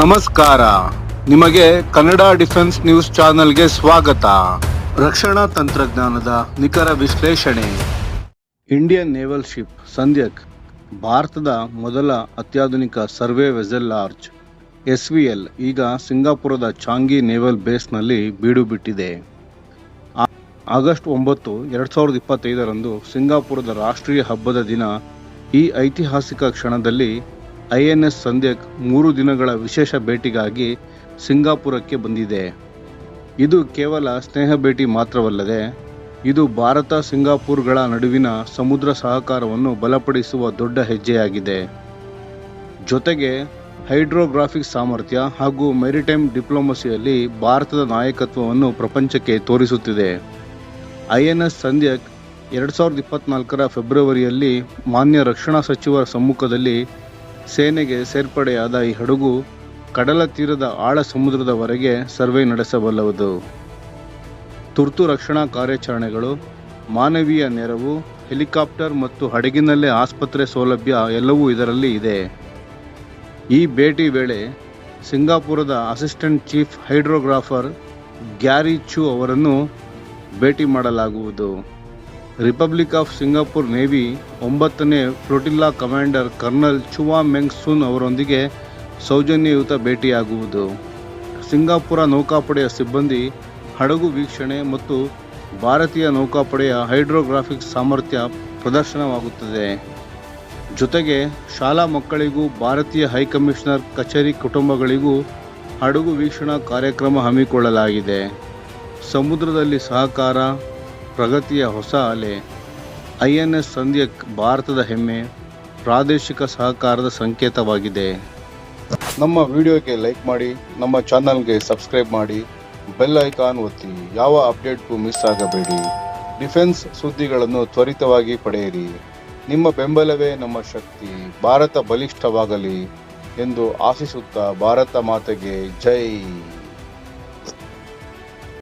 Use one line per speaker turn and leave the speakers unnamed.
ನಮಸ್ಕಾರ. ನಿಮಗೆ Kannada defence news ಚಾನೆಲ್ಗೆ ಸ್ವಾಗತ. ರಕ್ಷಣಾ ತಂತ್ರಜ್ಞಾನದ ನಿಖರ ವಿಶ್ಲೇಷಣೆ. ಇಂಡಿಯನ್ ನೇವಲ್ ಶಿಪ್ ಸಂಧ್ಯಕ್, ಭಾರತದ ಮೊದಲ ಅತ್ಯಾಧುನಿಕ survey vessel large S V L ಈಗ ಸಿಂಗಾಪುರದ ಚಾಂಗಿ ನೇವಲ್ ಬೇಸ್ನಲ್ಲಿ ಬೀಡು ಬಿಟ್ಟಿದೆ. ಆಗಸ್ಟ್ ಒಂಬತ್ತು, ಎರಡು ಸಾವಿರದ ಇಪ್ಪತ್ತೈದರಂದು ಸಿಂಗಾಪುರದ ರಾಷ್ಟ್ರೀಯ ಹಬ್ಬದ ದಿನ ಈ ಐತಿಹಾಸಿಕ ಕ್ಷಣದಲ್ಲಿ ಐಎನ್ಎಸ್ ಸಂಧ್ಯಕ್ ಮೂರು ದಿನಗಳ ವಿಶೇಷ ಭೇಟಿಗಾಗಿ ಸಿಂಗಾಪುರಕ್ಕೆ ಬಂದಿದೆ. ಇದು ಕೇವಲ ಸ್ನೇಹ ಭೇಟಿ ಮಾತ್ರವಲ್ಲದೆ, ಇದು ಭಾರತ ಸಿಂಗಾಪುರ್ಗಳ ನಡುವಿನ ಸಮುದ್ರ ಸಹಕಾರವನ್ನು ಬಲಪಡಿಸುವ ದೊಡ್ಡ ಹೆಜ್ಜೆಯಾಗಿದೆ. ಜೊತೆಗೆ, ಹೈಡ್ರೋಗ್ರಾಫಿಕ್ ಸಾಮರ್ಥ್ಯ ಹಾಗೂ ಮೆರಿಟೈಮ್ ಡಿಪ್ಲೊಮಸಿಯಲ್ಲಿ ಭಾರತದ ನಾಯಕತ್ವವನ್ನು ಪ್ರಪಂಚಕ್ಕೆ ತೋರಿಸುತ್ತಿದೆ. ಐ ಎನ್ ಎಸ್ ಸಂಧ್ಯಕ್ ಎರಡು ಸಾವಿರದ ಇಪ್ಪತ್ತ್ನಾಲ್ಕರ ಫೆಬ್ರವರಿಯಲ್ಲಿ ಮಾನ್ಯ ರಕ್ಷಣಾ ಸಚಿವರ ಸಮ್ಮುಖದಲ್ಲಿ ಸೇನೆಗೆ ಸೇರ್ಪಡೆಯಾದ ಈ ಹಡಗು ಕಡಲ ತೀರದ ಆಳ ಸಮುದ್ರದವರೆಗೆ ಸರ್ವೆ ನಡೆಸಬಲ್ಲವುದು ತುರ್ತು ರಕ್ಷಣಾ ಕಾರ್ಯಾಚರಣೆಗಳು, ಮಾನವೀಯ ನೆರವು, ಹೆಲಿಕಾಪ್ಟರ್ ಮತ್ತು ಹಡಗಿನಲ್ಲೇ ಆಸ್ಪತ್ರೆ ಸೌಲಭ್ಯ ಎಲ್ಲವೂ ಇದರಲ್ಲಿ ಇದೆ. ಈ ಭೇಟಿ ವೇಳೆ ಸಿಂಗಾಪುರದ assistant chief hydrographer Gary Chu ಅವರನ್ನು ಭೇಟಿ ಮಾಡಲಾಗುವುದು. ರಿಪಬ್ಲಿಕ್ ಆಫ್ ಸಿಂಗಾಪುರ್ ನೇವಿ ಒಂಬತ್ತನೇ flotilla commander colonel Chua Meng Sun ಅವರೊಂದಿಗೆ ಸೌಜನ್ಯಯುತ ಭೇಟಿಯಾಗುವುದು. ಸಿಂಗಾಪುರ ನೌಕಾಪಡೆಯ ಸಿಬ್ಬಂದಿ, ಹಡಗು ವೀಕ್ಷಣೆ ಮತ್ತು ಭಾರತೀಯ ನೌಕಾಪಡೆಯ ಹೈಡ್ರೋಗ್ರಾಫಿಕ್ ಸಾಮರ್ಥ್ಯ ಪ್ರದರ್ಶನವಾಗುತ್ತದೆ. ಜೊತೆಗೆ ಶಾಲಾ ಮಕ್ಕಳಿಗೂ, ಭಾರತೀಯ ಹೈಕಮಿಷನರ್ ಕಚೇರಿ ಕುಟುಂಬಗಳಿಗೂ ಹಡಗು ವೀಕ್ಷಣಾ ಕಾರ್ಯಕ್ರಮ ಹಮ್ಮಿಕೊಳ್ಳಲಾಗಿದೆ. ಸಮುದ್ರದಲ್ಲಿ ಸಹಕಾರ ಪ್ರಗತಿಯ ಹೊಸ ಅಲೆ, ಐ ಎನ್ ಎಸ್ ಸಂಧ್ಯಕ್ ಭಾರತದ ಹೆಮ್ಮೆ, ಪ್ರಾದೇಶಿಕ ಸಹಕಾರದ ಸಂಕೇತವಾಗಿದೆ. ನಮ್ಮ ವಿಡಿಯೋಗೆ ಲೈಕ್ ಮಾಡಿ, ನಮ್ಮ ಚಾನಲ್ಗೆ ಸಬ್ಸ್ಕ್ರೈಬ್ ಮಾಡಿ, ಬೆಲ್ ಐಕಾನ್ ಒತ್ತಿ, ಯಾವ ಅಪ್ಡೇಟ್ಗೂ ಮಿಸ್ ಆಗಬೇಡಿ. ಡಿಫೆನ್ಸ್ ಸುದ್ದಿಗಳನ್ನು ತ್ವರಿತವಾಗಿ ಪಡೆಯಿರಿ. ನಿಮ್ಮ ಬೆಂಬಲವೇ ನಮ್ಮ ಶಕ್ತಿ, ಭಾರತ ಬಲಿಷ್ಠವಾಗಲಿ ಎಂದು ಆಶಿಸುತ್ತಾ ಭಾರತ ಮಾತೆಗೆ ಜೈ.